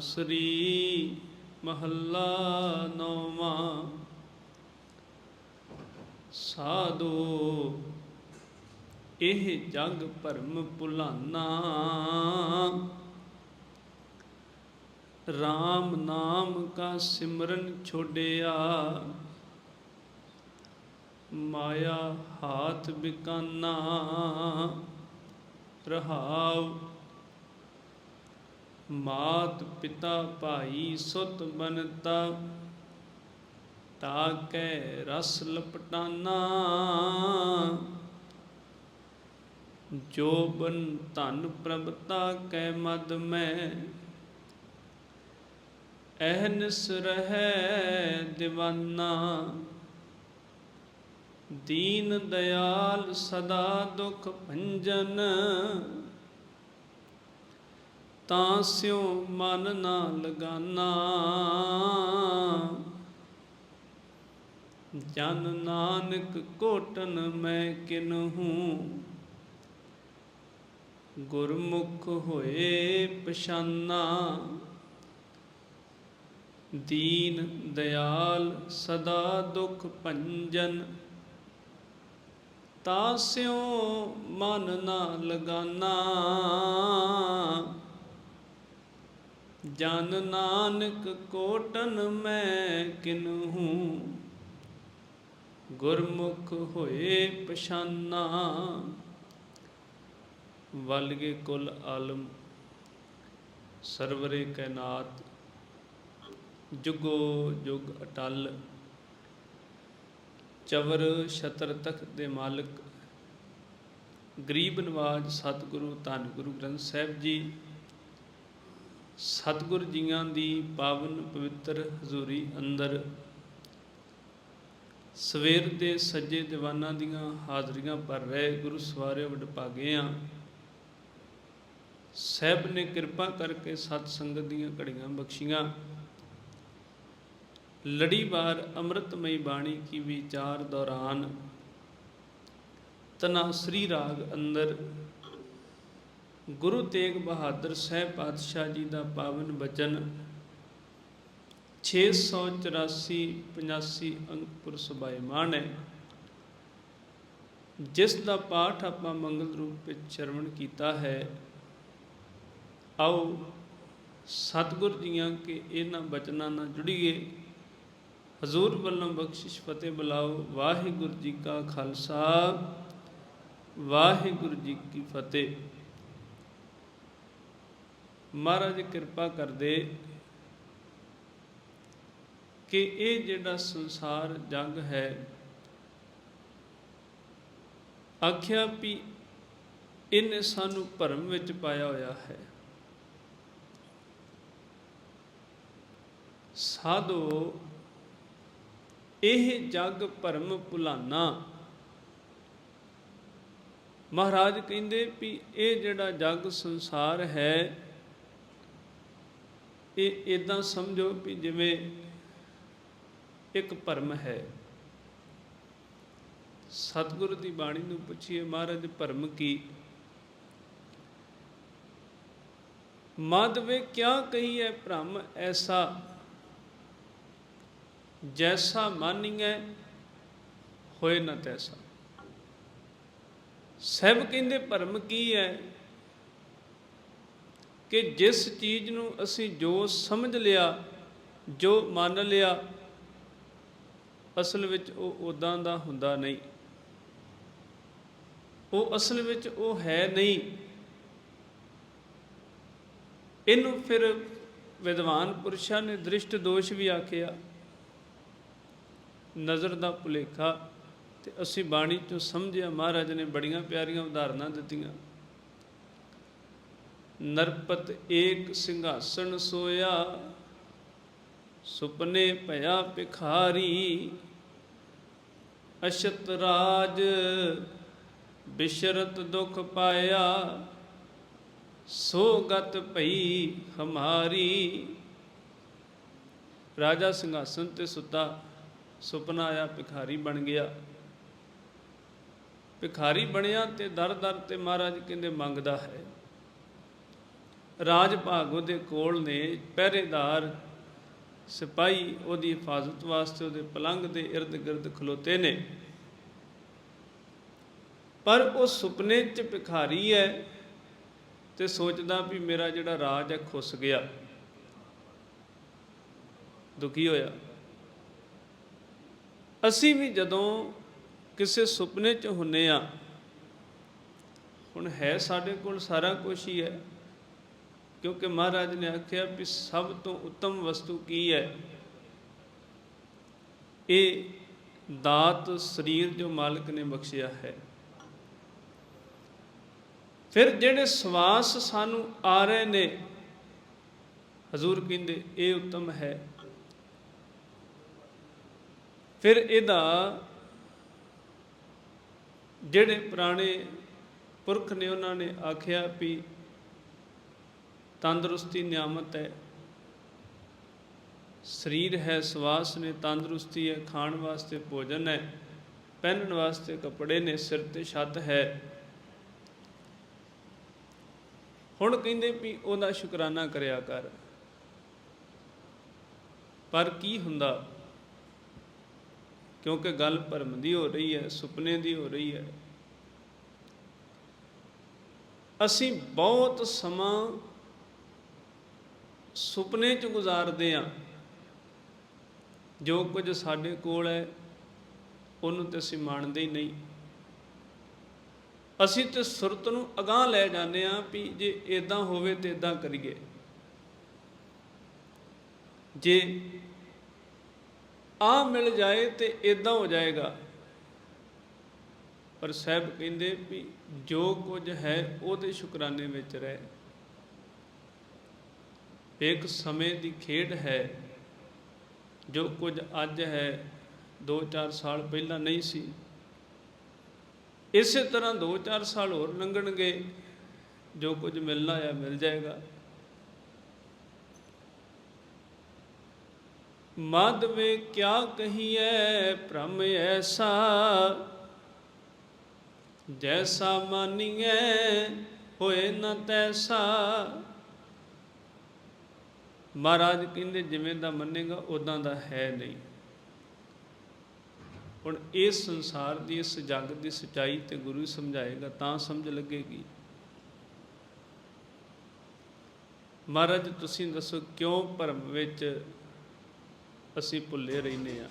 ਸ੍ਰੀ ਮਹੱਲਾ ਨੌਵਾਂ। ਸਾਧੋ, ਇਹ ਜਗ ਭਰਮ ਭੁਲਾਨਾ। RAM ਨਾਮ ਕਾ ਸਿਮਰਨ ਛੋੜਿਆ ਮਾਇਆ ਹਾਥ ਬਿਕਾਨਾ। ਰਹਾਉ ਮਾਤ ਪਿਤਾ ਭਾਈ ਸੁਤ ਬਨਤਾ, ਤਾ ਕੈ ਰਸ ਲਪਟਾਨਾ। ਜੋ ਬਨ ਧਨ ਪ੍ਰਭਤਾ ਕੈ ਮਦ ਮੈਂ, ਅਹਨਸ ਰਹੈ ਦਿਵਾਨਾ। ਦੀਨ ਦਿਆਲ ਸਦਾ ਦੁਖ ਭੰਜਨ ਤਾਂ ਸਿਉ ਮਨ ਨਾ ਲਗਾਨਾ। ਜਨ ਨਾਨਕ ਕੋਟਨ ਮੈਂ ਕਿਨਹੂ ਗੁਰਮੁਖ ਹੋਏ ਪਛਾਨਾ। ਦੀਨ ਦਿਆਲ ਸਦਾ ਦੁਖ ਭੰਜਨ। ਤਾਸਿਓ ਮਨ ਨਾ ਲਗਾਨਾ। ਜਨ ਨਾਨਕ ਕੋਟਨ ਮੈਂ ਕਿਨਹੂ? ਗੁਰਮੁਖ ਹੋਏ ਪਛਾਨਾ, ਵਲਗੇ ਕੁਲ ਆਲਮ, ਸਰਵਰੇ ਕੈਨਾਤ, ਜੁਗੋ ਜੁਗ ਅਟਲ, ਚਵਰ ਛਤਰ ਤਖਤ ਦੇ ਮਾਲਕ, ਗਰੀਬ ਨਵਾਜ ਸਤਿਗੁਰੂ ਧੰਨ ਗੁਰੂ ਗ੍ਰੰਥ ਸਾਹਿਬ ਜੀ ਸਤਿਗੁਰ ਜੀਆਂ ਦੀ ਪਾਵਨ ਪਵਿੱਤਰ ਹਜ਼ੂਰੀ ਅੰਦਰ ਸਵੇਰ ਦੇ ਸੱਜੇ ਦੀਵਾਨਾਂ ਦੀਆਂ ਹਾਜ਼ਰੀਆਂ ਭਰ ਰਹੇ ਗੁਰੂ ਸਵਾਰੇ ਵਡਭਾਗੇ ਆ। ਸਹਿਬ ਨੇ ਕਿਰਪਾ ਕਰਕੇ ਸਤ ਸੰਗਤ ਦੀਆਂ ਘੜੀਆਂ ਬਖਸ਼ੀਆਂ। ਲੜੀਵਾਰ ਅੰਮ੍ਰਿਤਮਈ ਬਾਣੀ ਕੀ ਵਿਚਾਰ ਦੌਰਾਨ ਤਨਾਸਰੀ ਰਾਗ ਅੰਦਰ ਗੁਰੂ ਤੇਗ ਬਹਾਦਰ ਸਾਹਿਬ ਪਾਤਸ਼ਾਹ ਜੀ ਦਾ ਪਾਵਨ ਬਚਨ 684 85 ਅੰਕਪੁਰ ਸੁਭਾਇਮਾਨ ਹੈ। ਜਿਸ ਦਾ ਪਾਠ ਆਪਾਂ ਮੰਗਲ ਰੂਪ ਵਿੱਚ ਸ਼ਰਵਣ ਕੀਤਾ ਹੈ, ਆਓ ਸਤਿਗੁਰ ਜੀਆਂ ਕੇ ਇਹਨਾਂ ਬਚਨਾਂ ਨਾਲ ਜੁੜੀਏ। ਹਜ਼ੂਰ ਵੱਲੋਂ ਬਖਸ਼ਿਸ਼ ਫਤਿਹ ਬੁਲਾਓ। ਵਾਹਿਗੁਰੂ ਜੀ ਕਾ ਖਾਲਸਾ, ਵਾਹਿਗੁਰੂ ਜੀ ਕੀ ਫਤਿਹ। ਮਹਾਰਾਜ ਕਿਰਪਾ ਕਰਦੇ ਕਿ ਇਹ ਜਿਹੜਾ ਸੰਸਾਰ ਜਗ ਹੈ, ਆਖਿਆ ਵੀ ਇਹਨੇ ਸਾਨੂੰ ਭਰਮ ਵਿੱਚ ਪਾਇਆ ਹੋਇਆ ਹੈ। ਸਾਧੋ, ਇਹ ਜਗ ਭਰਮ ਭੁਲਾਨਾ। ਮਹਾਰਾਜ ਕਹਿੰਦੇ ਵੀ ਇਹ ਜਿਹੜਾ ਜਗ ਸੰਸਾਰ ਹੈ ਇਹ ਇਦਾਂ ਸਮਝੋ ਵੀ ਜਿਵੇਂ ਇੱਕ ਭਰਮ ਹੈ। ਸਤਿਗੁਰੂ ਦੀ ਬਾਣੀ ਨੂੰ ਪੁੱਛੀਏ, ਮਹਾਰਾਜ, ਭਰਮ ਕੀ? ਮਾਧਵੇ ਕਿਆ ਕਹੀਏ ਭ੍ਰਮ ਐਸਾ ਜੈਸਾ ਮਾਨੀਐ, ਹੋਏ ਨਾ ਤੈਸਾ। ਸਭ ਕਹਿੰਦੇ ਭਰਮ ਕੀ ਹੈ ਕਿ ਜਿਸ ਚੀਜ਼ ਨੂੰ ਅਸੀਂ ਜੋ ਸਮਝ ਲਿਆ, ਜੋ ਮੰਨ ਲਿਆ, ਅਸਲ ਵਿੱਚ ਉਹ ਉਦਾਂ ਦਾ ਹੁੰਦਾ ਨਹੀਂ। ਉਹ ਅਸਲ ਵਿੱਚ ਉਹ ਹੈ ਨਹੀਂ। ਇਹਨੂੰ ਫਿਰ ਵਿਦਵਾਨ ਪੁਰਸ਼ਾਂ ਨੇ ਦ੍ਰਿਸ਼ਟ ਦੋਸ਼ ਵੀ ਆਖਿਆ, ਨਜ਼ਰ ਦਾ ਭੁਲੇਖਾ, ਤੇ ਅਸੀਂ ਬਾਣੀ ਚੋਂ ਸਮਝਿਆ, ਮਹਾਰਾਜ ਨੇ ਬੜੀਆਂ ਪਿਆਰੀਆਂ ਉਦਾਹਰਨਾਂ ਦਿੱਤੀਆਂ। ਨਰਪਤ ਏਕ ਸਿੰਘਾਸਣ ਸੋਇਆ, ਸੁਪਨੇ ਭਇਆ ਭਿਖਾਰੀ। ਅਸ਼ਤ ਰਾਜ ਬਿਸ਼ਰਤ ਦੁਖ ਪਾਇਆ, ਸੋ ਗਤ ਭਈ ਹਮਾਰੀ। ਰਾਜਾ ਸਿੰਘਾਸਨ ਤੇ ਸੁੱਤਾ, ਸੁਪਨਾ ਆਇਆ ਭਿਖਾਰੀ ਬਣ ਗਿਆ। ਭਿਖਾਰੀ ਬਣਿਆ ਤੇ ਦਰ ਦਰ ਤੇ ਮਹਾਰਾਜ ਕਹਿੰਦੇ ਮੰਗਦਾ ਹੈ। ਰਾਜ ਭਾਗ ਉਹਦੇ ਕੋਲ ਨੇ, ਪਹਿਰੇਦਾਰ ਸਿਪਾਹੀ ਉਹਦੀ ਹਿਫਾਜ਼ਤ ਵਾਸਤੇ ਉਹਦੇ ਪਲੰਗ ਦੇ ird ਗਿਰਦ ਖਲੋਤੇ ਨੇ। ਪਰ ਉਹ ਸੁਪਨੇ 'ਚ ਭਿਖਾਰੀ ਹੈ ਤੇ ਸੋਚਦਾ ਵੀ ਮੇਰਾ ਜਿਹੜਾ ਰਾਜ ਹੈ ਖੁੱਸ ਗਿਆ। ਦੁਖੀ ਹੋਇਆ। ਅਸੀਂ ਵੀ ਜਦੋਂ ਕਿਸੇ ਸੁਪਨੇ 'ਚ ਹੁੰਨੇ ਆ, ਹੁਣ ਹੈ ਸਾਡੇ ਕੋਲ ਸਾਰਾ ਕੁਝ ਹੀ ਹੈ। ਕਿਉਂਕਿ ਮਹਾਰਾਜ ਨੇ ਆਖਿਆ ਵੀ ਸਭ ਤੋਂ ਉੱਤਮ ਵਸਤੂ ਕੀ ਹੈ? ਇਹ ਦਾਤ ਸਰੀਰ ਜੋ ਮਾਲਕ ਨੇ ਬਖਸ਼ਿਆ ਹੈ। ਫਿਰ ਜਿਹੜੇ ਸਵਾਸ ਸਾਨੂੰ ਆ ਰਹੇ ਨੇ, ਹਜ਼ੂਰ ਕਹਿੰਦੇ ਇਹ ਉੱਤਮ ਹੈ। ਫਿਰ ਇਹਦਾ ਜਿਹੜੇ ਪੁਰਾਣੇ ਪੁਰਖ ਨੇ ਉਹਨਾਂ ਨੇ ਆਖਿਆ ਵੀ ਤੰਦਰੁਸਤੀ ਨਿਆਮਤ ਹੈ। ਸਰੀਰ ਹੈ, ਸਵਾਸ ਨੇ ਤੰਦਰੁਸਤੀ ਹੈ, ਖਾਣ ਵਾਸਤੇ ਭੋਜਨ ਹੈ, ਪਹਿਨਣ ਵਾਸਤੇ ਕੱਪੜੇ ਨੇ, ਸਿਰ ਤੇ ਛੱਤ ਹੈ। ਹੁਣ ਕਹਿੰਦੇ ਵੀ ਉਹਦਾ ਸ਼ੁਕਰਾਨਾ ਕਰਿਆ ਕਰ। ਪਰ ਕੀ ਹੁੰਦਾ? ਕਿਉਂਕਿ ਗੱਲ ਭਰਮ ਦੀ ਹੋ ਰਹੀ ਹੈ, ਸੁਪਨੇ ਦੀ ਹੋ ਰਹੀ ਹੈ। ਅਸੀਂ ਬਹੁਤ ਸਮਾਂ ਸੁਪਨੇ 'ਚ ਗੁਜ਼ਾਰਦੇ ਆ ਜੋ ਕੁਝ ਸਾਡੇ ਕੋਲ ਹੈ, ਉਹਨੂੰ ਤੇ ਅਸੀਂ ਮੰਨਦੇ ਹੀ ਨਹੀਂ। ਅਸੀਂ ਤੇ ਸੁਰਤ ਨੂੰ ਅਗਾਹ ਲੈ ਜਾਂਦੇ ਆ ਵੀ ਜੇ ਇਦਾਂ ਹੋਵੇ ਤੇ ਇਦਾਂ ਕਰੀਏ। ਜੇ ਆ ਮਿਲ ਜਾਏ ਤੇ ਇਦਾਂ ਹੋ ਜਾਏਗਾ। ਪਰ ਸਾਹਿਬ ਕਹਿੰਦੇ ਵੀ ਜੋ ਕੁਝ ਹੈ, ਉਹਦੇ ਸ਼ੁਕਰਾਨੇ ਵਿੱਚ ਰਹਿ। ਇੱਕ ਸਮੇਂ ਦੀ ਖੇਡ ਹੈ ਜੋ ਕੁਝ ਅੱਜ ਹੈ 2-4 ਸਾਲ ਪਹਿਲਾਂ ਨਹੀਂ ਸੀ। ਇਸੇ ਤਰ੍ਹਾਂ 2-4 ਸਾਲ ਹੋਰ ਲੰਘਣਗੇ, ਜੋ ਕੁਝ ਮਿਲਣਾ ਹੈ ਮਿਲ ਜਾਏਗਾ। ਮਾਧਵੇ ਕਿਆ ਕਹੀਐ, ਭ੍ਰਮ ਐਸਾ? ਜੈਸਾ ਮਾਨੀਐ, ਹੋਏ ਨਾ ਤੈਸਾ। ਮਹਾਰਾਜ ਕਹਿੰਦੇ ਜਿਵੇਂ ਦਾ ਮੰਨੇਗਾ ਉਦਾਂ ਦਾ ਹੈ ਨਹੀਂ। ਹੁਣ ਇਸ ਸੰਸਾਰ ਦੀ, ਇਸ ਜੱਗ ਦੀ ਸਚਾਈ ਤੇ ਗੁਰੂ ਸਮਝਾਏਗਾ, ਤਾਂ ਸਮਝ ਲੱਗੇਗੀ। ਮਹਾਰਾਜ, ਤੁਸੀਂ ਦੱਸੋ ਕਿਉਂ ਭਰਮ ਵਿੱਚ ਅਸੀਂ ਭੁੱਲੇ ਰਹਿੰਦੇ ਆ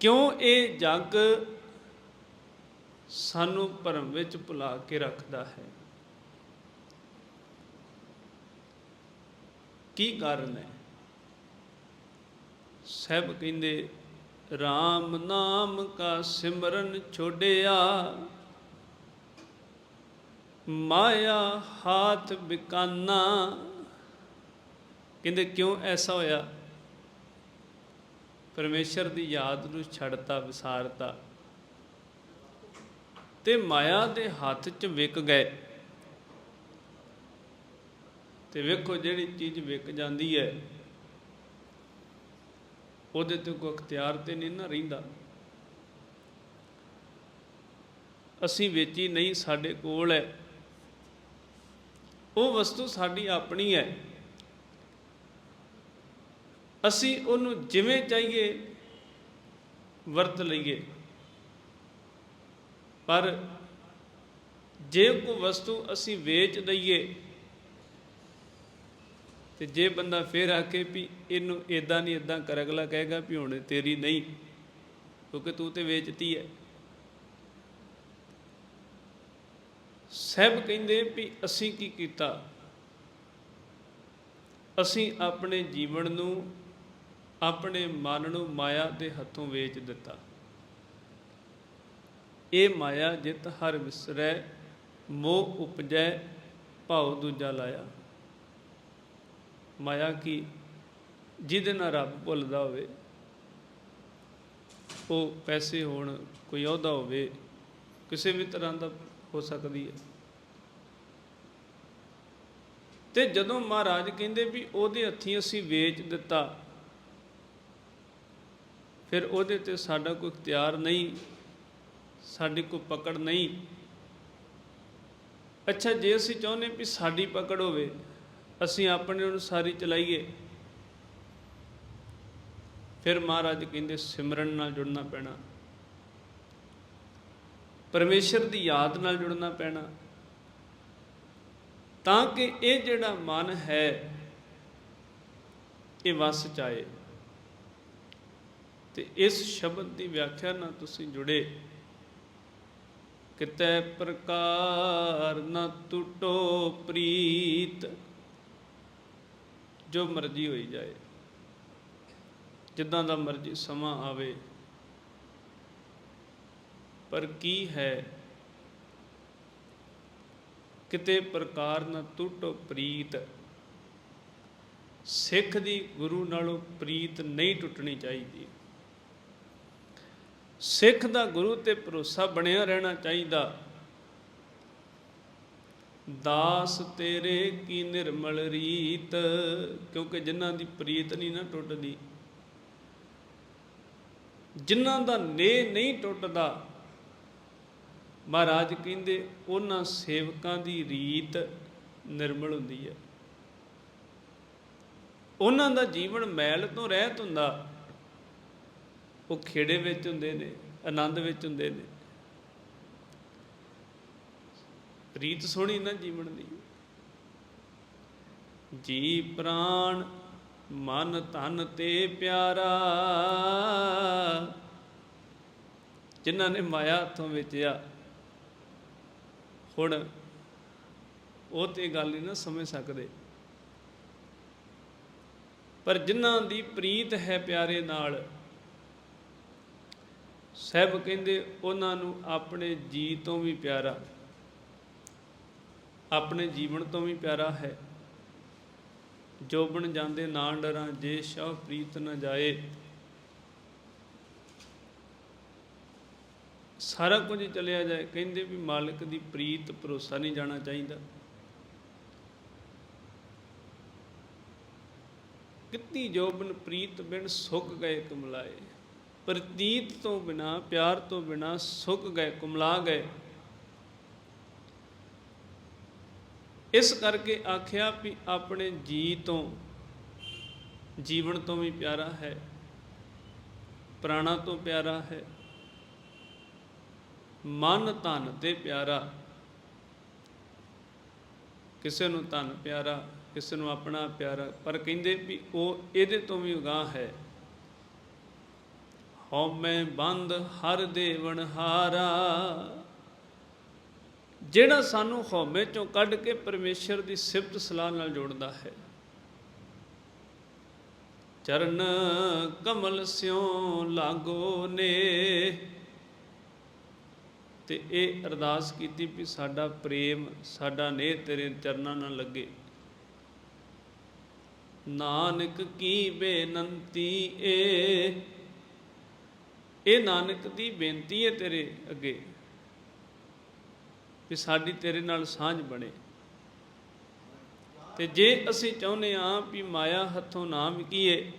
ਕਿਉਂ ਇਹ ਜੱਗ ਸਾਨੂੰ ਭਰਮ ਵਿੱਚ ਭੁਲਾ ਕੇ ਰੱਖਦਾ ਹੈ? ਕੀ ਕਾਰਨ ਹੈ? ਸਭ ਕਹਿੰਦੇ RAM ਨਾਮ ਕਾ ਸਿਮਰਨ ਛੋੜਿਆ, ਮਾਇਆ ਹਾਥ ਬਿਕਾਨਾ। ਕਹਿੰਦੇ, ਕਿਉਂ ਐਸਾ ਹੋਇਆ? ਪਰਮੇਸ਼ਰ ਦੀ ਯਾਦ ਨੂੰ ਛੱਡਤਾ, ਵਿਸਾਰਤਾ। ਤੇ ਮਾਇਆ ਦੇ ਹੱਥ 'ਚ ਵਿਕ ਗਏ। ਤੇ ਵੇਖੋ ਜਿਹੜੀ ਚੀਜ਼ ਵਿਕ ਜਾਂਦੀ ਹੈ, ਉਹਦੇ ਤੇ ਕੋਈ ਅਖਤਿਆਰ ਤੇ ਨਹੀਂ ਨਾ ਰਹਿੰਦਾ। ਅਸੀਂ ਵੇਚੀ ਨਹੀਂ ਸਾਡੇ ਕੋਲ ਹੈ। ਉਹ ਵਸਤੂ ਸਾਡੀ ਆਪਣੀ ਹੈ। ਅਸੀਂ ਉਹਨੂੰ ਜਿਵੇਂ ਚਾਹੀਏ ਵਰਤ ਲਈਏ। ਪਰ ਜੇ ਕੋਈ ਵਸਤੂ ਅਸੀਂ ਵੇਚ ਦਈਏ ਤੇ ਜੇ ਬੰਦਾ ਫੇਰ ਕੇ ਵੀ ਇਹਨੂੰ ਇਦਾਂ ਨਹੀਂ ਇਦਾਂ ਕਰ, ਅਗਲਾ ਕਹੇਗਾ ਵੀ ਹੁਣ ਤੇਰੀ ਨਹੀਂ, ਕਿਉਂਕਿ ਤੂੰ ਤੇ ਵੇਚਤੀ ਹੈ ਸਭ ਕਹਿੰਦੇ ਵੀ ਅਸੀਂ ਕੀ ਕੀਤਾ? ਅਸੀਂ ਆਪਣੇ ਜੀਵਨ ਨੂੰ, ਆਪਣੇ ਮਨ ਨੂੰ ਮਾਇਆ ਦੇ ਹੱਥੋਂ ਵੇਚ ਦਿੱਤਾ। ਇਹ ਮਾਇਆ ਜਿਤ ਹਰ ਵਿਸਰੈ ਮੋਹ ਉਪਜੈ, ਭਾਉ ਦੂਜਾ ਲਾਇਆ। ਮਾਇਆ ਕੀ ਜਿਹਦੇ ਨਾਲ ਰੱਬ ਭੁੱਲਦਾ ਹੋਵੇ, ਉਹ ਪੈਸੇ ਹੋਣ, ਕੋਈ ਅਹੁਦਾ ਹੋਵੇ, ਕਿਸੇ ਵੀ ਤਰ੍ਹਾਂ ਦਾ ਹੋ ਸਕਦੀ ਹੈ। ਤੇ ਜਦੋਂ ਮਹਾਰਾਜ ਕਹਿੰਦੇ ਵੀ ਉਹਦੇ ਹੱਥੀਂ ਅਸੀਂ ਵੇਚ ਦਿੱਤਾ, ਫਿਰ ਉਹਦੇ ਤੇ ਸਾਡਾ ਕੋਈ ਇਖਤਿਆਰ ਨਹੀਂ, ਸਾਡੀ ਕੋਈ ਪਕੜ ਨਹੀਂ। ਅੱਛਾ, ਜੇ ਅਸੀਂ ਚਾਹੁੰਦੇ ਵੀ ਸਾਡੀ ਪਕੜ ਹੋਵੇ ਅਸੀਂ ਆਪਣੇ ਅਨੁਸਾਰੀ ਚਲਾਈਏ। ਫਿਰ ਮਹਾਰਾਜ ਕਹਿੰਦੇ, ਸਿਮਰਨ ਨਾਲ ਜੁੜਨਾ ਪੈਣਾ। ਪਰਮੇਸ਼ਰ ਦੀ ਯਾਦ ਨਾਲ ਜੁੜਨਾ ਪੈਣਾ। ਤਾਂ ਕਿ ਇਹ ਜਿਹੜਾ ਮਨ ਹੈ, ਇਹ ਵਸ ਚ ਆਏ ਤੇ ਇਸ ਸ਼ਬਦ ਦੀ ਵਿਆਖਿਆ ਨਾਲ ਤੁਸੀਂ ਜੁੜੇ। ਕਿਤੇ ਪ੍ਰਕਾਰ ਨ ਟੁੱਟੋ ਪ੍ਰੀਤ। ਜੋ ਮਰਜ਼ੀ ਹੋਈ ਜਾਏ, ਜਿੱਦਾਂ ਦਾ ਮਰਜ਼ੀ ਸਮਾਂ ਆਵੇ। ਪਰ ਕੀ ਹੈ? ਕਿਤੇ ਪ੍ਰਕਾਰ ਨ ਟੁੱਟੋ ਪ੍ਰੀਤ। ਸਿੱਖ ਦੀ ਗੁਰੂ ਨਾਲੋਂ ਪ੍ਰੀਤ ਨਹੀਂ ਟੁੱਟਣੀ ਚਾਹੀਦੀ। ਸਿੱਖ ਦਾ ਗੁਰੂ ਤੇ ਭਰੋਸਾ ਬਣਿਆ ਰਹਿਣਾ ਚਾਹੀਦਾ। ਦਾਸ ਤੇਰੇ ਕੀ ਨਿਰਮਲ ਰੀਤ? ਕਿਉਂਕਿ ਜਿਨ੍ਹਾਂ ਦੀ ਪ੍ਰੀਤ ਨਹੀਂ ਨਾ ਟੁੱਟਦੀ, ਜਿਨ੍ਹਾਂ ਦਾ ਨੇ ਨਹੀਂ ਟੁੱਟਦਾ, ਮਹਾਰਾਜ ਕਹਿੰਦੇ ਉਹਨਾਂ ਸੇਵਕਾਂ ਦੀ ਰੀਤ ਨਿਰਮਲ ਹੁੰਦੀ ਹੈ। ਉਹਨਾਂ ਦਾ ਜੀਵਨ ਮੈਲ ਤੋਂ ਰਹਿਤ ਹੁੰਦਾ, ਉਹ ਖੇੜੇ ਵਿੱਚ ਹੁੰਦੇ ਨੇ, ਆਨੰਦ ਵਿੱਚ ਹੁੰਦੇ ਨੇ। ਰੀਤ ਸੋਹਣੀ ਨਾ ਜੀਵਨ ਦੀ। ਜੀ ਪ੍ਰਾਣ, ਮਨ ਤਨ ਤੇ ਪਿਆਰਾ। ਜਿਨ੍ਹਾਂ ਨੇ ਮਾਇਆ ਹੱਥੋਂ ਵੇਚਿਆ, ਹੁਣ ਉਹ ਤੇ ਗੱਲ ਨਹੀਂ ਨਾ ਸਮਝ ਸਕਦੇ। ਪਰ ਜਿਨ੍ਹਾਂ ਦੀ ਪ੍ਰੀਤ ਹੈ ਪਿਆਰੇ ਨਾਲ, ਸਹਿਬ ਕਹਿੰਦੇ ਉਹਨਾਂ ਨੂੰ ਆਪਣੇ ਜੀ ਤੋਂ ਵੀ ਪਿਆਰਾ। ਆਪਣੇ ਜੀਵਨ ਤੋਂ ਵੀ ਪਿਆਰਾ ਹੈ। ਜੋਬਨ ਜਾਂਦੇ ਨਾ ਡਰਾਂ, ਜੇ ਸ਼ਾਹ ਪ੍ਰੀਤ ਨਾ ਜਾਏ। ਸਾਰਾ ਕੁਝ ਚਲਿਆ ਜਾਏ। ਕਹਿੰਦੇ ਵੀ ਮਾਲਕ ਦੀ ਪ੍ਰੀਤ ਭਰੋਸਾ ਨਹੀਂ ਜਾਣਾ ਚਾਹੀਦਾ। ਕਿਤਨੀ ਜੋਬਨ ਪ੍ਰੀਤ ਬਿਨ ਸੁੱਕ ਗਏ ਕਮਲਾਏ। ਪ੍ਰਤੀਤ ਤੋਂ ਬਿਨਾ, ਪਿਆਰ ਤੋਂ ਬਿਨਾ ਸੁੱਕ ਗਏ, ਕਮਲਾ ਗਏ। ਇਸ ਕਰਕੇ ਆਖਿਆ ਵੀ ਆਪਣੇ ਜੀ ਤੋਂ, ਜੀਵਨ ਤੋਂ ਵੀ ਪਿਆਰਾ ਹੈ, ਪ੍ਰਾਣਾ ਤੋਂ ਪਿਆਰਾ ਹੈ, ਮਨ ਧਨ ਤੇ ਪਿਆਰਾ, ਕਿਸੇ ਨੂੰ ਧਨ ਪਿਆਰਾ, ਕਿਸੇ ਨੂੰ ਆਪਣਾ ਪਿਆਰਾ, ਪਰ ਕਹਿੰਦੇ ਵੀ ਉਹ ਇਹਦੇ ਤੋਂ ਵੀ ਉਗਾਹ ਹੈ। ਹਉਮੈ ਬੰਦ ਹਰ ਦੇਵਨ ਹਾਰਾ ਜਿਹੜਾ ਸਾਨੂੰ ਹਉਮੈ ਚੋਂ ਕੱਢ ਕੇ ਪਰਮੇਸ਼ਰ ਦੀ ਸਿਫਤ ਸਲਾਹ ਨਾਲ ਜੋੜਦਾ ਹੈ। ਚਰਨ ਕਮਲ ਸਿਉ ਲਾਗੋ ਨੇ। ਤੇ ਇਹ ਅਰਦਾਸ ਕੀਤੀ ਵੀ ਸਾਡਾ ਪ੍ਰੇਮ, ਸਾਡਾ ਨੇ ਤੇਰੇ ਚਰਨਾਂ ਨਾਲ ਲੱਗੇ। ਨਾਨਕ ਕੀ ਬੇਨੰਤੀ ਏ? ਇਹ ਨਾਨਕ ਦੀ ਬੇਨਤੀ ਹੈ ਤੇਰੇ ਅੱਗੇ। ਕਿ ਸਾਡੀ ਤੇਰੇ ਨਾਲ ਸਾਂਝ ਬਣੇ। ਤੇ ਜੇ ਅਸੀਂ ਚਾਹੁੰਦੇ ਹਾਂ ਵੀ ਮਾਇਆ ਹੱਥੋਂ ਨਾ ਵਿਕੀਏ,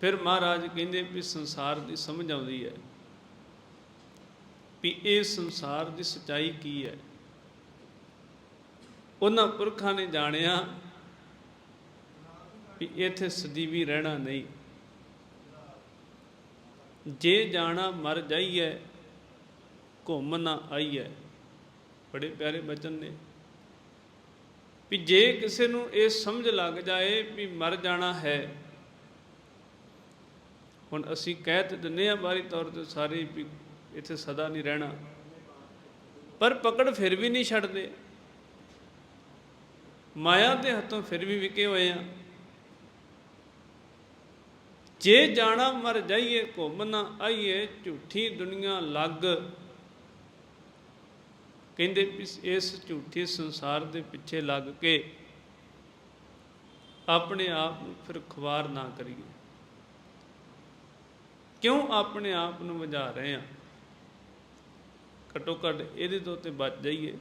ਫਿਰ ਮਹਾਰਾਜ ਕਹਿੰਦੇ ਵੀ ਸੰਸਾਰ ਦੀ ਸਮਝ ਆਉਂਦੀ ਹੈ ਵੀ ਇਹ ਸੰਸਾਰ ਦੀ ਸਚਾਈ ਕੀ ਹੈ। ਉਹਨਾਂ ਪੁਰਖਾਂ ਨੇ ਜਾਣਿਆ ਵੀ ਇੱਥੇ ਸਦੀਵੀ ਰਹਿਣਾ ਨਹੀਂ। ਜੇ ਜਾਣਾ ਮਰ ਜਾਈਏ ਘੁੰਮ ਨਾ ਆਈਏ ਬੜੇ ਪਿਆਰੇ ਬਚਨ ਨੇ। ਵੀ ਜੇ ਕਿਸੇ ਨੂੰ ਇਹ ਸਮਝ ਲੱਗ ਜਾਏ ਵੀ ਮਰ ਜਾਣਾ ਹੈ, ਹੁਣ ਅਸੀਂ ਕਹਿ ਤੇ ਦਿੰਨੇ ਆ ਬਾਰੀ ਤੌਰ ਤੇ ਸਾਰੇ ਵੀ ਇੱਥੇ ਸਦਾ ਨਹੀਂ ਰਹਿਣਾ। ਪਰ ਪਕੜ ਫਿਰ ਵੀ ਨਹੀਂ ਛੱਡਦੇ। ਮਾਇਆ ਦੇ ਹੱਥੋਂ ਫਿਰ ਵੀ ਵਿਕੇ ਹੋਏ ਆ। ਜੇ ਜਾਣਾ ਮਰ ਜਾਈਏ, ਘੁੰਮ ਨਾ ਆਈਏ, ਝੂਠੀ ਦੁਨੀਆ ਲੱਗ ਕਹਿੰਦੇ ਇਸ ਝੂਠੇ ਸੰਸਾਰ ਦੇ ਪਿੱਛੇ ਲੱਗ ਕੇ ਆਪਣੇ ਆਪ ਨੂੰ ਫਿਰ ਖੁਆਰ ਨਾ ਕਰੀਏ। ਕਿਉਂ ਆਪਣੇ ਆਪ ਨੂੰ ਵਜਾ ਰਹੇ ਆ ਘਟੋ ਘਟ ਇਹਦੇ ਤੋਂ ਤੇ ਬਚ ਜਾਈਏ।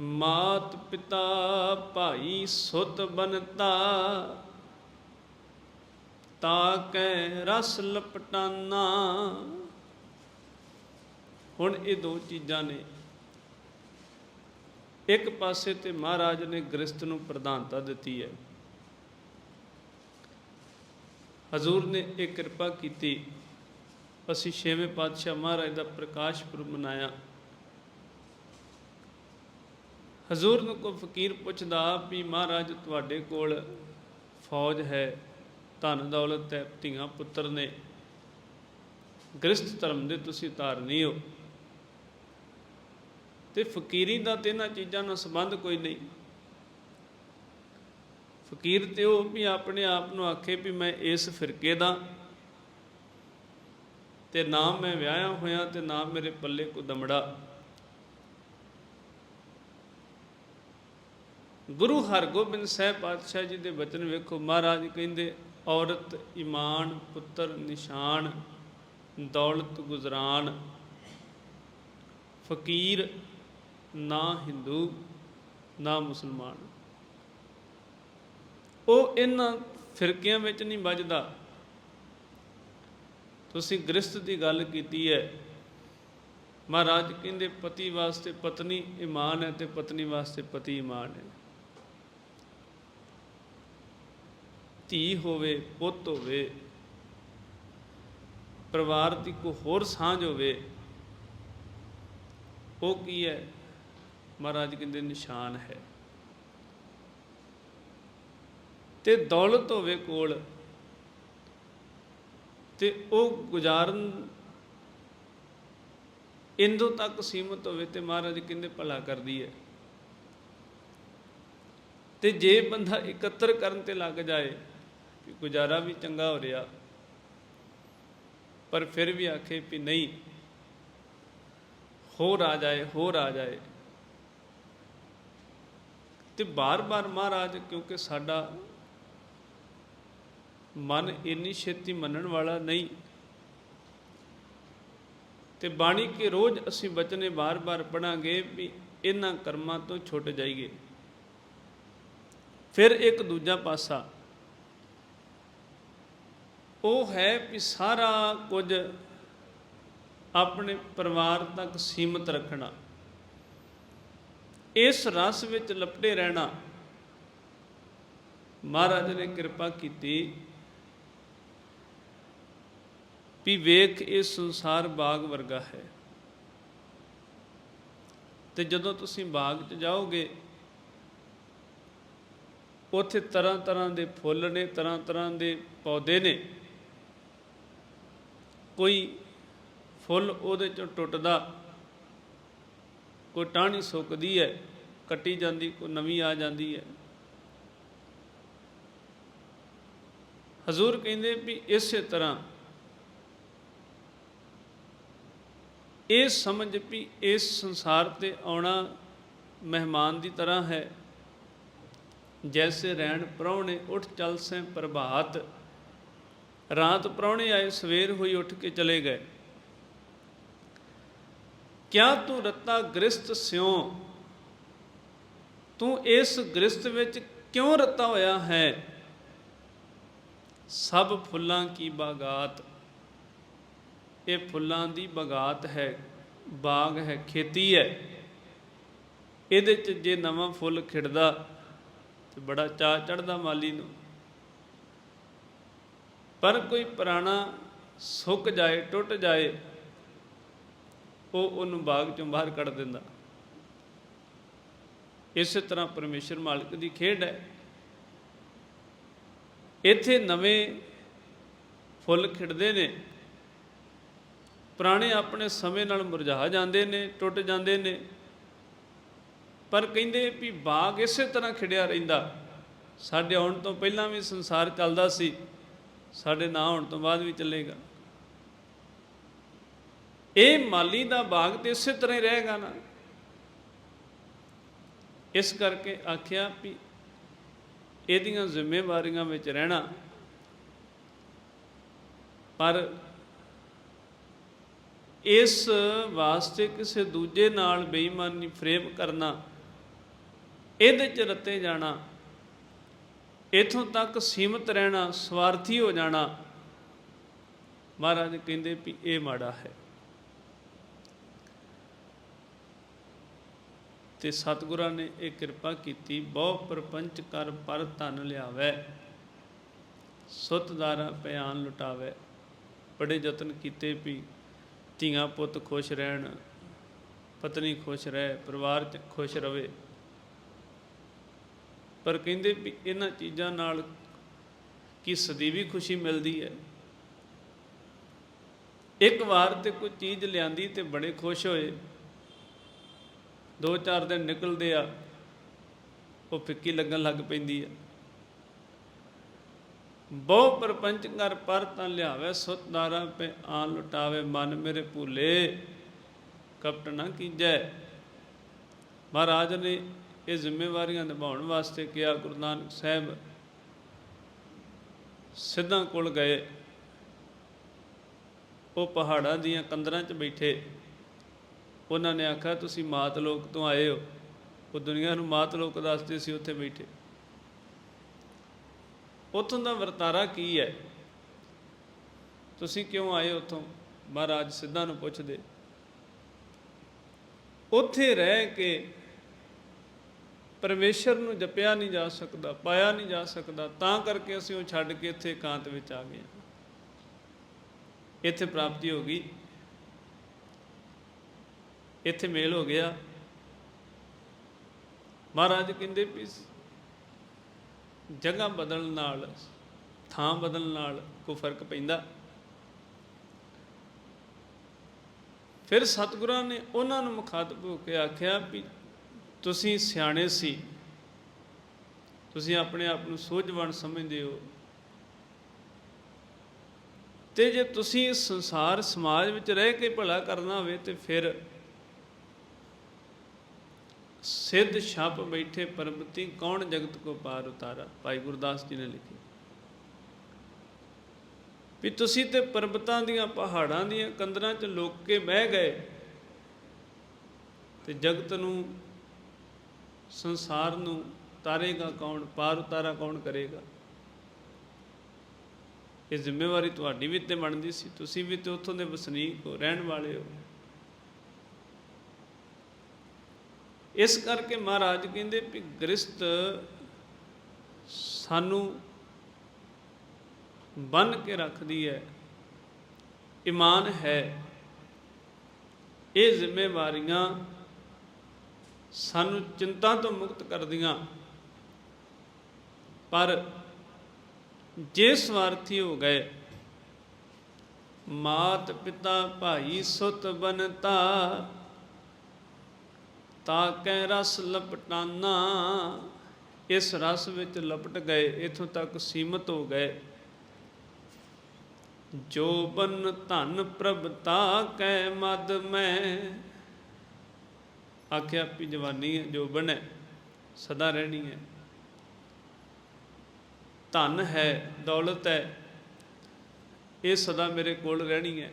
ਮਾਤ ਪਿਤਾ ਭਾਈ ਸੁਤ ਬਨਤਾ, ਤਾ ਕੈ ਰਸ ਲਪਟਾਨਾ। ਹੁਣ ਇਹ ਦੋ ਚੀਜ਼ਾਂ ਨੇ। ਇੱਕ ਪਾਸੇ ਤੇ ਮਹਾਰਾਜ ਨੇ ਗ੍ਰਸਤ ਨੂੰ ਪ੍ਰਧਾਨਤਾ ਦਿੱਤੀ ਹੈ। ਹਜ਼ੂਰ ਨੇ ਇਹ ਕਿਰਪਾ ਕੀਤੀ, ਅਸੀਂ ਛੇਵੇਂ ਪਾਤਸ਼ਾਹ ਮਹਾਰਾਜ ਦਾ ਪ੍ਰਕਾਸ਼ ਪੁਰਬ ਮਨਾਇਆ। ਹਜ਼ੂਰ ਨੂੰ ਕੋ ਫਕੀਰ ਪੁੱਛਦਾ, ਵੀ ਮਹਾਰਾਜ, ਤੁਹਾਡੇ ਕੋਲ ਫੌਜ ਹੈ, ਧਨ, ਦੌਲਤ ਹੈ, ਧੀਆਂ, ਪੁੱਤਰ ਨੇ। ਗ੍ਰਸਤ ਧਰਮ ਦੇ ਤੁਸੀਂ ਧਾਰਨੀ ਹੋ। ਤੇ ਫਕੀਰੀ ਦਾ ਤੇ ਇਹਨਾਂ ਚੀਜ਼ਾਂ ਨਾਲ ਸੰਬੰਧ ਕੋਈ ਨਹੀਂ। ਫਕੀਰ ਤੇ ਉਹ ਵੀ ਆਪਣੇ ਆਪ ਨੂੰ ਆਖੇ ਵੀ ਮੈਂ ਇਸ ਫਿਰਕੇ ਦਾ ਤੇ ਨਾ ਮੈਂ ਵਿਆਹਿਆ ਹੋਇਆ ਤੇ ਨਾ ਮੇਰੇ ਪੱਲੇ ਕੋ ਦਮੜਾ। ਗੁਰੂ ਹਰਗੋਬਿੰਦ ਸਾਹਿਬ ਪਾਤਸ਼ਾਹ ਜੀ ਦੇ ਬਚਨ ਵੇਖੋ, ਮਹਾਰਾਜ ਕਹਿੰਦੇ, ਔਰਤ ਈਮਾਨ, ਪੁੱਤਰ ਨਿਸ਼ਾਨ, ਦੌਲਤ ਗੁਜ਼ਰਾਨ, ਫਕੀਰ ਨਾ ਹਿੰਦੂ, ਨਾ ਮੁਸਲਮਾਨ। ਉਹ ਇਹਨਾਂ ਫਿਰਕਿਆਂ ਵਿੱਚ ਨਹੀਂ ਵੱਜਦਾ। ਤੁਸੀਂ ਗ੍ਰਸਤ ਦੀ ਗੱਲ ਕੀਤੀ ਹੈ। ਮਹਾਰਾਜ ਕਹਿੰਦੇ, ਪਤੀ ਵਾਸਤੇ ਪਤਨੀ ਇਮਾਨ ਹੈ ਤੇ ਪਤਨੀ ਵਾਸਤੇ ਪਤੀ ਇਮਾਨ ਹੈ। ਧੀ ਹੋਵੇ, ਪੁੱਤ ਹੋਵੇ, ਪਰਿਵਾਰ ਦੀ ਕੋਈ ਹੋਰ ਸਾਂਝ ਹੋਵੇ, ਉਹ ਕੀ ਹੈ? ਮਹਾਰਾਜ ਕਹਿੰਦੇ ਨਿਸ਼ਾਨ ਹੈ। ਤੇ ਦੌਲਤ ਹੋਵੇ ਕੋਲ, ਤੇ ਉਹ ਗੁਜ਼ਾਰਨ ਇੰਦੂ ਤੱਕ ਸੀਮਤ ਹੋਵੇ ਤੇ ਮਹਾਰਾਜ ਕਹਿੰਦੇ ਭਲਾ ਕਰਦੀ ਹੈ। ਤੇ ਜੇ ਬੰਦਾ ਇਕੱਤਰ ਕਰਨ ਤੇ ਲੱਗ ਜਾਏ ਕਿ ਗੁਜ਼ਾਰਾ ਵੀ ਚੰਗਾ ਹੋ ਰਿਹਾ, ਪਰ ਫਿਰ ਵੀ ਆਖੇ ਵੀ ਨਹੀਂ, ਹੋਰ ਆ ਜਾਏ, ਹੋਰ ਆ ਜਾਏ। ਤੇ ਬਾਰ-ਬਾਰ ਮਹਾਰਾਜ, ਕਿਉਂਕਿ ਸਾਡਾ ਮਨ ਇੰਨੀ ਛੇਤੀ ਮੰਨਣ ਵਾਲਾ ਨਹੀਂ। ਤੇ ਬਾਣੀ ਕੇ ਰੋਜ਼ ਅਸੀਂ ਬਚਨੇ ਬਾਰ-ਬਾਰ ਪੜਾਂਗੇ ਵੀ ਇਹਨਾਂ ਕਰਮਾਂ ਤੋਂ ਛੁੱਟ ਜਾਈਏ। ਫਿਰ ਇੱਕ ਦੂਜਾ ਪਾਸਾ, ਉਹ ਹੈ ਵੀ ਸਾਰਾ ਕੁਝ ਆਪਣੇ ਪਰਿਵਾਰ ਤੱਕ ਸੀਮਤ ਰੱਖਣਾ। ਇਸ ਰਸ ਵਿੱਚ ਲਪਟੇ ਰਹਿਣਾ। ਮਹਾਰਾਜ ਨੇ ਕਿਰਪਾ ਕੀਤੀ ਵੀ ਵੇਖ ਇਹ ਸੰਸਾਰ ਬਾਗ ਵਰਗਾ ਹੈ। ਤੇ ਜਦੋਂ ਤੁਸੀਂ ਬਾਗ 'ਚ ਜਾਓਗੇ, ਉੱਥੇ ਤਰ੍ਹਾਂ ਤਰ੍ਹਾਂ ਦੇ ਫੁੱਲ ਨੇ ਤਰ੍ਹਾਂ ਤਰ੍ਹਾਂ ਦੇ ਪੌਦੇ ਨੇ। ਕੋਈ ਫੁੱਲ ਉਹਦੇ ਚੋਂ ਟੁੱਟਦਾ ਕੋਈ ਟਾਹਣੀ ਸੁੱਕਦੀ ਹੈ, ਕੱਟੀ ਜਾਂਦੀ, ਕੋਈ ਨਵੀਂ ਆ ਜਾਂਦੀ ਹੈ। ਹਜ਼ੂਰ ਕਹਿੰਦੇ ਵੀ ਇਸੇ ਤਰ੍ਹਾਂ ਇਹ ਸਮਝ ਵੀ ਇਸ ਸੰਸਾਰ ਤੇ ਆਉਣਾ ਮਹਿਮਾਨ ਦੀ ਤਰ੍ਹਾਂ ਹੈ। ਜੈਸੇ ਰਹਿਣ ਪ੍ਰਾਹੁਣੇ ਉੱਠ ਚੱਲ ਸੇ ਪ੍ਰਭਾਤ। ਰਾਤ ਪ੍ਰਾਹੁਣੇ ਆਏ ਸਵੇਰ ਹੋਈ ਉੱਠ ਕੇ ਚਲੇ ਗਏ। ਕਿਆ ਤੂੰ ਰੱਤਾ ਗ੍ਰਸਤ ਸਿਉ? ਤੂੰ ਇਸ ਗ੍ਰਸਤ ਵਿੱਚ ਕਿਉਂ ਰੱਤਾ ਹੋਇਆ ਹੈ? ਸਭ ਫੁੱਲਾਂ ਕੀ ਬਾਗਾਤ? ਇਹ ਫੁੱਲਾਂ ਦੀ ਬਾਗਾਤ ਹੈ, ਬਾਗ ਹੈ, ਖੇਤੀ ਹੈ। ਇਹਦੇ ਚ ਜੇ ਨਵਾਂ ਫੁੱਲ ਖਿੜਦਾ, ਤੇ ਬੜਾ ਚਾਅ ਚੜਦਾ ਮਾਲੀ ਨੂੰ। ਪਰ ਕੋਈ ਪੁਰਾਣਾ ਸੁੱਕ ਜਾਏ, ਟੁੱਟ ਜਾਏ ਉਹ ਉਹਨੂੰ ਬਾਗ ਚੋਂ ਬਾਹਰ ਕੱਢ ਦਿੰਦਾ। ਇਸੇ ਤਰ੍ਹਾਂ ਪਰਮੇਸ਼ਰ ਮਾਲਕ ਦੀ ਖੇਡ ਹੈ। ਇੱਥੇ ਨਵੇਂ ਫੁੱਲ ਖਿੜਦੇ ਨੇ। ਪੁਰਾਣੇ ਆਪਣੇ ਸਮੇਂ ਨਾਲ ਮੁਰਝਾ ਜਾਂਦੇ ਨੇ, ਟੁੱਟ ਜਾਂਦੇ ਨੇ। ਪਰ ਕਹਿੰਦੇ ਵੀ ਬਾਗ ਇਸੇ ਤਰ੍ਹਾਂ ਖਿੜਿਆ ਰਹਿੰਦਾ। ਸਾਡੇ ਆਉਣ ਤੋਂ ਪਹਿਲਾਂ ਵੀ ਸੰਸਾਰ ਚੱਲਦਾ ਸੀ। ਸਾਡੇ ਨਾ ਆਉਣ ਤੋਂ ਬਾਅਦ ਵੀ ਚੱਲੇਗਾ। ਇਹ ਮਾਲੀ ਦਾ ਬਾਗ ਤੇ ਇਸੇ ਤਰ੍ਹਾਂ ਹੀ ਰਹੇਗਾ ਨਾ। ਇਸ ਕਰਕੇ ਆਖਿਆ ਵੀ ਇਹਦੀਆਂ ਜ਼ਿੰਮੇਵਾਰੀਆਂ ਵਿੱਚ ਰਹਿਣਾ। ਪਰ ਇਸ ਵਾਸਤੇ ਕਿਸੇ ਦੂਜੇ ਨਾਲ ਬੇਈਮਾਨੀ ਫਰੇਮ ਕਰਨਾ, ਇਹਦੇ ਚ ਰੱਤੇ ਜਾਣਾ, ਇਥੋਂ ਤੱਕ ਸੀਮਤ ਰਹਿਣਾ, ਸਵਾਰਥੀ ਹੋ ਜਾਣਾ, ਮਹਾਰਾਜ ਕਹਿੰਦੇ ਵੀ ਇਹ ਮਾੜਾ ਹੈ। ਤੇ ਸਤਿਗੁਰਾਂ ਨੇ ਇਹ ਕਿਰਪਾ ਕੀਤੀ, ਬਹੁ ਪਰਪੰਚ ਕਰ ਪਰ ਧਨ ਲਿਆਵੇ, ਸੁਤਦਾਰਾ ਪਿਆਨ ਲੁਟਾਵੇ। ਬੜੇ ਯਤਨ ਕੀਤੇ ਵੀ ਧੀਆਂ ਪੁੱਤ ਖੁਸ਼ ਰਹਿਣ, ਪਤਨੀ ਖੁਸ਼ ਰਹੇ, ਪਰਿਵਾਰ ਚ ਖੁਸ਼ ਰਵੇ। ਪਰ ਕਹਿੰਦੇ ਵੀ ਇਹਨਾਂ ਚੀਜ਼ਾਂ ਨਾਲ ਕੀ ਸਦੀਵੀ ਖੁਸ਼ੀ ਮਿਲਦੀ ਹੈ? ਇੱਕ ਵਾਰ ਤੇ ਕੋਈ ਚੀਜ਼ ਲਿਆਂਦੀ ਤੇ ਬੜੇ ਖੁਸ਼ ਹੋਏ। ਦੋ ਚਾਰ ਦਿਨ ਨਿਕਲਦੇ ਆ, ਉਹ ਫਿੱਕੀ ਲੱਗਣ ਲੱਗ ਪੈਂਦੀ ਆ। ਬਹੁ ਪਰਪੰਚ ਕਰ ਪਰ ਤਾਂ ਲਿਆਵੇ ਸੁਤਦਾਰਾ ਪੇ ਆ ਲੁਟਾਵੇ, ਮਨ ਮੇਰੇ ਭੂਲੇ, ਕਪਟ ਨਾ ਕੀਜੈ। ਮਹਾਰਾਜ ਨੇ ਇਹ ਜ਼ਿੰਮੇਵਾਰੀਆਂ ਨਿਭਾਉਣ ਵਾਸਤੇ ਕਿਹਾ, ਗੁਰੂ ਨਾਨਕ ਸਾਹਿਬ ਸਿੱਧਾਂ ਕੋਲ ਗਏ। ਉਹ ਪਹਾੜਾਂ ਦੀਆਂ ਕੰਦਰਾਂ 'ਚ ਬੈਠੇ। ਉਹਨਾਂ ਨੇ ਆਖਿਆ, ਤੁਸੀਂ ਮਾਤ ਲੋਕ ਤੋਂ ਆਏ ਹੋ। ਉਹ ਦੁਨੀਆ ਨੂੰ ਮਾਤ ਲੋਕ ਦੱਸਦੇ ਸੀ, ਉੱਥੇ ਬੈਠੇ। ਉੱਥੋਂ ਦਾ ਵਰਤਾਰਾ ਕੀ ਹੈ? ਤੁਸੀਂ ਕਿਉਂ ਆਏ ਉੱਥੋਂ? ਮਹਾਰਾਜ ਸਿੱਧਾਂ ਨੂੰ ਪੁੱਛਦੇ। ਉੱਥੇ ਰਹਿ ਕੇ ਪਰਮੇਸ਼ਰ ਨੂੰ ਜਪਿਆ ਨਹੀਂ ਜਾ ਸਕਦਾ, ਪਾਇਆ ਨਹੀਂ ਜਾ ਸਕਦਾ। ਤਾਂ ਕਰਕੇ ਅਸੀਂ ਉਹ ਛੱਡ ਕੇ ਇੱਥੇ ਇਕਾਂਤ ਵਿੱਚ ਆ ਗਏ ਇੱਥੇ ਪ੍ਰਾਪਤੀ ਹੋ ਗਈ। ਇੱਥੇ ਮੇਲ ਹੋ ਗਿਆ। ਮਹਾਰਾਜ ਕਹਿੰਦੇ ਵੀ ਜਗ੍ਹਾ ਬਦਲਣ ਨਾਲ, ਥਾਂ ਬਦਲਣ ਨਾਲ ਕੋਈ ਫ਼ਰਕ ਪੈਂਦਾ। ਫਿਰ ਸਤਿਗੁਰਾਂ ਨੇ ਉਹਨਾਂ ਨੂੰ ਮੁਖਾਤਬ ਹੋ ਕੇ ਆਖਿਆ ਵੀ ਤੁਸੀਂ ਸਿਆਣੇ ਸੀ। ਤੁਸੀਂ ਆਪਣੇ ਆਪ ਨੂੰ ਸੋਝਵਾਨ ਸਮਝਦੇ ਹੋ। ਤੇ ਜੇ ਤੁਸੀਂ ਸੰਸਾਰ, ਸਮਾਜ ਵਿੱਚ ਰਹਿ ਕੇ ਭਲਾ ਕਰਨਾ ਹੋਵੇ ਤੇ ਫਿਰ ਸਿੱਧ ਛਾਪ ਬੈਠੇ ਪਰਮਤੀ ਕੌਣ ਜਗਤ ਕੋ ਪਾਰ ਉਤਾਰਾ? ਭਾਈ ਗੁਰਦਾਸ ਜੀ ਨੇ ਲਿਖੀ। ਵੀ ਤੁਸੀਂ ਤੇ ਪਰਬਤਾਂ ਦੀਆਂ ਪਹਾੜਾਂ ਦੀਆਂ ਕੰਦਰਾਂ 'ਚ ਲੋਕ ਕੇ ਬਹਿ ਗਏ ਤੇ ਜਗਤ ਨੂੰ, ਸੰਸਾਰ ਨੂੰ ਤਾਰੇਗਾ ਕੌਣ? ਪਾਰ ਉਤਾਰਾ ਕੌਣ ਕਰੇਗਾ? ਇਹ ਜ਼ਿੰਮੇਵਾਰੀ ਤੁਹਾਡੀ ਵੀ ਤੇ ਬਣਦੀ ਸੀ। ਤੁਸੀਂ ਵੀ ਤੇ ਉੱਥੋਂ ਦੇ ਵਸਨੀਕ ਹੋ, ਰਹਿਣ ਵਾਲੇ ਹੋ। ਇਸ ਕਰਕੇ ਮਹਾਰਾਜ ਕਹਿੰਦੇ ਵੀ ਗ੍ਰਸਤ ਸਾਨੂੰ ਬੰਨ ਕੇ ਰੱਖਦੀ ਹੈ, ਇਮਾਨ ਹੈ। ਇਹ ਜ਼ਿੰਮੇਵਾਰੀਆਂ ਸਾਨੂੰ ਚਿੰਤਾ ਤੋਂ ਮੁਕਤ ਕਰਦੀਆਂ। ਪਰ ਜੇ ਸਵਾਰਥੀ ਹੋ ਗਏ ਮਾਤ ਪਿਤਾ ਭਾਈ ਸੁਤ ਬਨਤਾ ਤਾ ਕੈ ਰਸ ਲਪਟਾਨਾ। ਇਸ ਰਸ ਵਿੱਚ ਲਪਟ ਗਏ, ਇਥੋਂ ਤੱਕ ਸੀਮਤ ਹੋ ਗਏ। ਜੋ ਬਨ ਧਨ ਪ੍ਰਭਤਾ ਕੈ ਮਦ ਮੈਂ। ਆਖਿਆ ਵੀ ਜਵਾਨੀ ਹੈ, ਜੋ ਹੈ, ਸਦਾ ਰਹਿਣੀ ਹੈ। ਧਨ ਹੈ, ਦੌਲਤ ਹੈ, ਇਹ ਸਦਾ ਮੇਰੇ ਕੋਲ ਰਹਿਣੀ ਹੈ।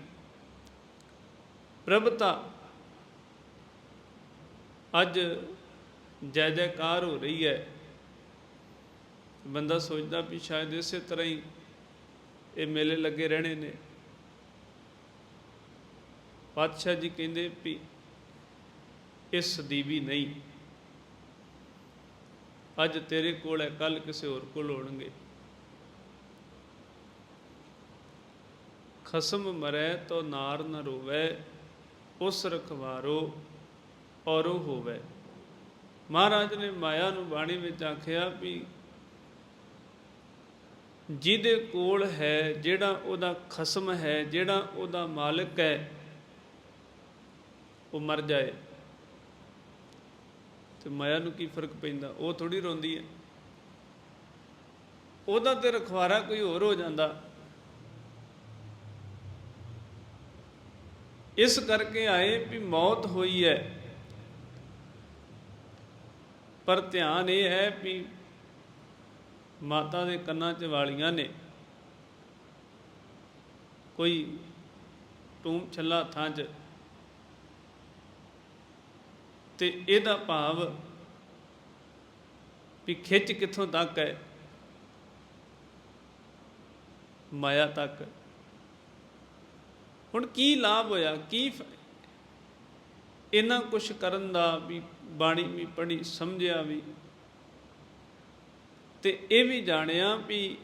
ਪ੍ਰਭਤਾ ਅੱਜ ਜੈ ਜੈਕਾਰ ਹੋ ਰਹੀ ਹੈ। ਬੰਦਾ ਸੋਚਦਾ ਵੀ ਸ਼ਾਇਦ ਇਸੇ ਤਰ੍ਹਾਂ ਹੀ ਇਹ ਮੇਲੇ ਲੱਗੇ ਰਹਿਣੇ ਨੇ। ਪਾਤਸ਼ਾਹ ਜੀ ਕਹਿੰਦੇ ਵੀ ਇਸ ਸਦੀਵੀ ਨਹੀਂ। ਅੱਜ ਤੇਰੇ ਕੋਲ ਹੈ ਕੱਲ ਕਿਸੇ ਹੋਰ ਕੋਲ ਹੋਣਗੇ। ਖਸਮ ਮਰੈ ਤੋ ਨਾਰ ਨ ਰੋਵੇ, ਉਸ ਰਖਵਾਰੋ। ਔਰੋ ਹੋਵੇ। ਮਹਾਰਾਜ ਨੇ ਮਾਇਆ ਨੂੰ ਬਾਣੀ ਵਿੱਚ ਆਖਿਆ ਵੀ ਜਿਹਦੇ ਕੋਲ ਹੈ, ਜਿਹੜਾ ਉਹਦਾ ਖਸਮ ਹੈ, ਜਿਹੜਾ ਉਹਦਾ ਮਾਲਕ ਹੈ, ਉਹ ਮਰ ਜਾਏ। ਤੇ ਮਾਇਆ ਨੂੰ ਕੀ ਫ਼ਰਕ ਪੈਂਦਾ? ਉਹ ਥੋੜੀ ਰੋਂਦੀ ਹੈ। ਉਹਦਾ ਤੇ ਰਖਵਾਰਾ ਕੋਈ ਹੋਰ ਹੋ ਜਾਂਦਾ। ਇਸ ਕਰਕੇ ਆਏ ਵੀ ਮੌਤ ਹੋਈ ਹੈ। ਪਰ ਧਿਆਨ ਇਹ ਹੈ ਵੀ ਮਾਤਾ ਦੇ ਕੰਨਾਂ 'ਚ ਵਾਲੀਆਂ ਨੇ। ਕੋਈ ਟੂਮ ਛੱਲਾ ਥਾਂ 'ਚ। ਤੇ ਇਹਦਾ ਭਾਵ ਵੀ ਖਿੱਚ ਕਿੱਥੋਂ ਤੱਕ ਹੈ? ਮਾਇਆ ਤੱਕ। ਹੁਣ ਕੀ ਲਾਭ ਹੋਇਆ? ਕੀ ਇਹਨਾਂ ਕੁਝ ਕਰਨ ਦਾ ਵੀ ਬਾਣੀ ਵੀ ਪੜ੍ਹੀ, ਸਮਝਿਆ ਵੀ। ਤੇ ਇਹ ਵੀ ਜਾਣਿਆ ਵੀ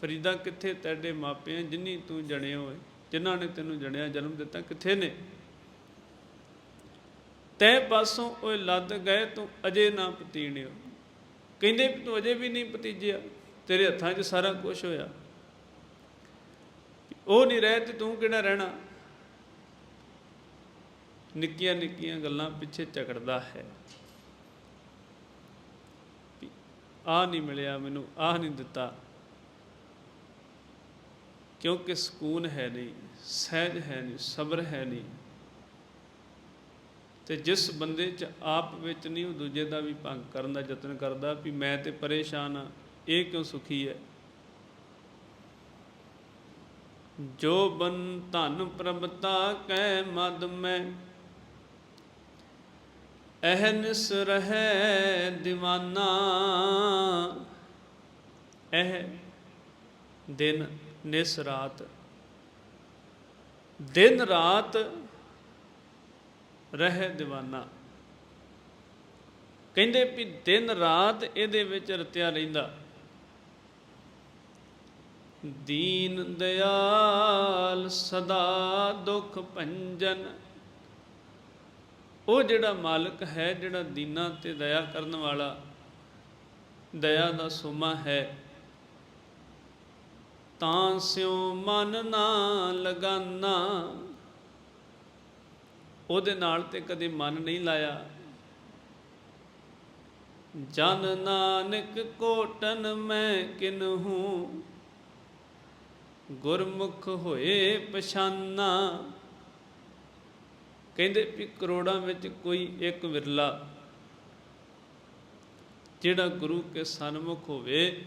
ਫਰੀਦਾ ਕਿੱਥੇ ਤੇਡੇ ਮਾਪੇ ਜਿੰਨੀ ਤੂੰ ਜਣਿਆ ਹੋਏ, ਜਿਨ੍ਹਾਂ ਨੇ ਤੈਨੂੰ ਜਣਿਆ, ਜਨਮ ਦਿੱਤਾ ਕਿੱਥੇ ਨੇ? ਤੈ ਪਾਸੋਂ ਓਏ ਲੱਦ ਗਏ ਤੂੰ ਅਜੇ ਨਾ ਪਤੀਣਿਓ। ਕਹਿੰਦੇ ਵੀ ਤੂੰ ਅਜੇ ਵੀ ਨਹੀਂ ਪਤੀਜਿਆ, ਤੇਰੇ ਹੱਥਾਂ 'ਚ ਸਾਰਾ ਕੁਝ ਹੋਇਆ। ਉਹ ਨਹੀਂ ਰਹਿ ਤੇ ਤੂੰ ਕਿਹੜਾ ਰਹਿਣਾ? ਨਿੱਕੀਆਂ ਨਿੱਕੀਆਂ ਗੱਲਾਂ ਪਿੱਛੇ ਝਗੜਦਾ ਹੈ। ਆ ਨਹੀਂ ਮਿਲਿਆ, ਮੈਨੂੰ ਆਹ ਨਹੀਂ ਦਿੱਤਾ। ਕਿਉਂਕਿ ਸਕੂਨ ਹੈ ਨਹੀਂ, ਸਹਿਜ ਹੈ ਨਹੀਂ, ਸਬਰ ਹੈ ਨਹੀਂ। ਤੇ ਜਿਸ ਬੰਦੇ 'ਚ ਆਪ ਵਿੱਚ ਨਹੀਂ, ਉਹ ਦੂਜੇ ਦਾ ਵੀ ਭੰਗ ਕਰਨ ਦਾ ਯਤਨ ਕਰਦਾ ਵੀ ਮੈਂ ਤੇ ਪਰੇਸ਼ਾਨ ਆ ਇਹ ਕਿਉਂ ਸੁਖੀ ਹੈ? ਜੋ ਬਨ ਧਨ ਪ੍ਰਭਤਾ ਕੈ ਮਦ ਮੈਂ ਅਹਨਸ ਰਹੈ دیਵਾਨਾ ਇਹ ਦਿਨ, ਨਿਸ ਰਾਤ। ਦਿਨ ਰਾਤ ਰਹਿ دیਵਾਨਾ ਕਹਿੰਦੇ ਵੀ ਦਿਨ ਰਾਤ ਇਹਦੇ ਵਿੱਚ ਰਤਿਆ ਰਹਿੰਦਾ। ਦੀਨ ਦਿਆਲ ਸਦਾ ਦੁਖ ਭੰਜਨ ਉਹ ਜਿਹੜਾ ਮਾਲਕ ਹੈ, ਜਿਹੜਾ ਦੀਨਾ ਤੇ ਦਇਆ ਕਰਨ ਵਾਲਾ, ਦਇਆ ਦਾ ਸੋਮਾ ਹੈ, ਤਾਂ ਸਿਉ ਮਨ ਨਾ ਲਗਾਨਾ। ਉਹਦੇ ਨਾਲ ਤੇ ਕਦੇ ਮਨ ਨਹੀਂ ਲਾਇਆ। ਜਨ ਨਾਨਕ ਕੋਟਨ ਮੈਂ ਕਿਨਹੂ ਗੁਰਮੁਖ ਹੋਏ ਪਛਾਨਾ। ਕਹਿੰਦੇ ਵੀ ਕਰੋੜਾਂ ਵਿੱਚ ਕੋਈ ਇੱਕ ਵਿਰਲਾ ਜਿਹੜਾ ਗੁਰੂ ਕੇ ਸਨਮੁਖ ਹੋਵੇ